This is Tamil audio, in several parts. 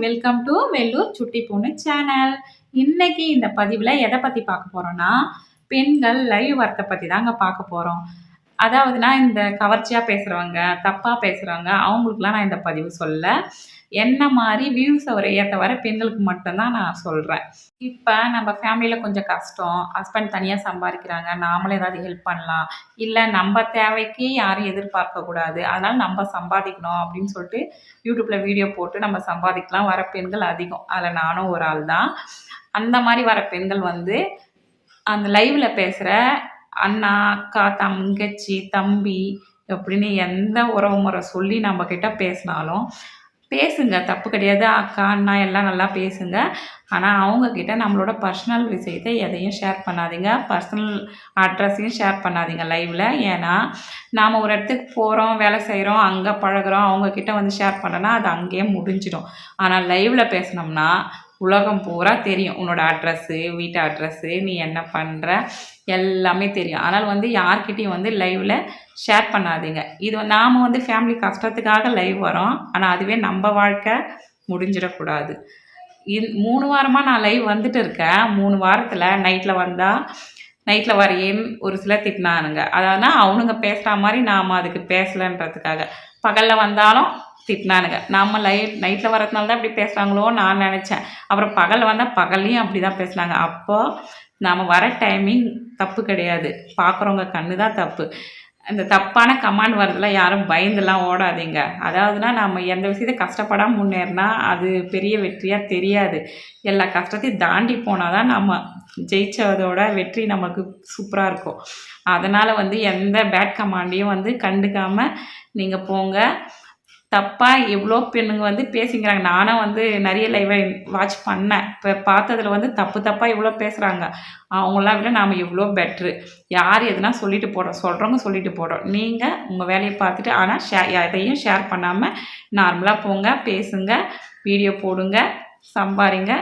வெல்கம் டு வெள்ளூர் சுட்டி பொண்ணு சேனல் இன்னைக்கு இந்த பதிவில் எதை பற்றி பார்க்க போகிறோன்னா பெண்கள் லைவ் ஒர்க்கை பற்றி தாங்க பார்க்க போகிறோம் அதாவதுனா இந்த கவர்ச்சியாக பேசுகிறவங்க தப்பாக பேசுகிறவங்க அவங்களுக்குலாம் நான் இந்த பதிவு சொல்ல. என்ன மாதிரி வியூஸை வர ஏற்ற வர பெண்களுக்கு மட்டும்தான் நான் சொல்கிறேன் இப்போ நம்ம ஃபேமிலியில் கொஞ்சம் கஷ்டம். ஹஸ்பண்ட் தனியாக சம்பாதிக்கிறாங்க. நாமளே ஏதாவது ஹெல்ப் பண்ணலாம். இல்லை நம்ம தேவைக்கு யாரும் எதிர்பார்க்கக்கூடாது அதனால் நம்ம சம்பாதிக்கணும் அப்படின்னு சொல்லிட்டு யூடியூப்பில் வீடியோ போட்டு நம்ம சம்பாதிக்கலாம். வர பெண்கள் அதிகம். அதில் நானும் ஒரு ஆள் தான் அந்த மாதிரி வர பெண்கள் வந்து அந்த லைவில் பேசுகிற அண்ணா அக்கா தங்கச்சி தம்பி அப்படின்னு எந்த உறவு முறை சொல்லி நம்மக்கிட்ட பேசினாலும் பேசுங்க. தப்பு கிடையாது. அக்கா அண்ணா எல்லாம் நல்லா பேசுங்க. ஆனால் அவங்கக்கிட்ட நம்மளோட பர்சனல் விஷயத்தை எதையும் ஷேர் பண்ணாதீங்க. பர்சனல் அட்ரஸையும் ஷேர் பண்ணாதீங்க லைவில் ஏன்னா நாம் ஒரு இடத்துக்கு போகிறோம் வேலை செய்கிறோம் அங்கே பழகிறோம் அவங்கக்கிட்ட வந்து ஷேர் பண்ணோன்னா அது அங்கேயே முடிஞ்சிடும். ஆனால் லைவில் பேசினோம்னா உலகம் பூரா தெரியும். உன்னோட அட்ரஸ்ஸு வீட்டு அட்ரஸ்ஸு நீ என்ன பண்ணுற எல்லாமே தெரியும். ஆனால் வந்து யார்கிட்டையும் வந்து லைவில் ஷேர் பண்ணாதீங்க. இது நாம் வந்து ஃபேமிலி கஷ்டத்துக்காக லைவ் வரோம் ஆனால் அதுவே நம்ம வாழ்க்கை முடிஞ்சிடக்கூடாது. இந் மூணு வாரமாக நான் லைவ் வந்துட்டு இருக்கேன். மூணு வாரத்தில் நைட்டில் வந்தால் நைட்டில் வரையேன்னு ஒரு சிலர் திட்டினானுங்க. அதாவது அவனுங்க பேசுகிற மாதிரி நாம் அதுக்கு பேசலைன்றதுக்காக. பகலில் வந்தாலும் திட்டினானுங்க. நம்ம லைட் நைட்டில் வரதுனால தான் இப்படி பேசுகிறாங்களோ நான் நினச்சேன். அப்புறம் பகல் வந்தால் பகல்லையும் அப்படி தான் பேசுனாங்க. அப்போது நாம் வர டைமிங் தப்பு கிடையாது. பார்க்குறவங்க கண்ணு தான் தப்பு. இந்த தப்பான கமாண்ட் வரதுல யாரும் பயந்துலாம் ஓடாதீங்க. அதாவதுனா நம்ம எந்த விஷயத்தை கஷ்டப்படாமல் முன்னேறினா அது பெரிய வெற்றியாக தெரியாது. எல்லா கஷ்டத்தையும் தாண்டி போனால் தான் நம்ம ஜெயித்ததோட வெற்றி நமக்கு சூப்பராக இருக்கும். அதனால் வந்து எந்த பேட் கமாண்டையும் வந்து கண்டுக்காமல் நீங்கள் போங்க. தப்பாக எவ்வளோ பெண்ணுங்க வந்து பேசிக்கிறாங்க. நானும் வந்து நிறைய லைவை வாட்ச் பண்ணேன். இப்போ பார்த்ததில் வந்து தப்பு தப்பாக எவ்வளோ பேசுகிறாங்க அவங்களாம் விட நாம் எவ்வளோ பெட்ரு யார் எதுனா சொல்லிட்டு போடுறோம். சொல்கிறவங்க சொல்லிட்டு போடுறோம். நீங்கள் உங்கள் வேலையை பார்த்துட்டு ஆனால் ஷே எதையும் ஷேர் பண்ணாமல் நார்மலாக போங்க பேசுங்க வீடியோ போடுங்க சம்பாரிங்க.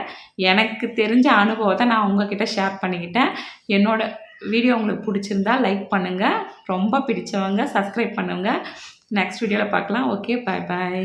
எனக்கு தெரிஞ்ச அனுபவத்தை நான் உங்ககிட்ட ஷேர் பண்ணிக்கிட்டேன். என்னோடய வீடியோ உங்களுக்கு பிடிச்சிருந்தா லைக் பண்ணுங்கள் ரொம்ப பிடிச்சவங்க சப்ஸ்கிரைப் பண்ணுங்கள் நெக்ஸ்ட் வீடியோவில் பார்க்கலாம். ஓகே பாய் பாய்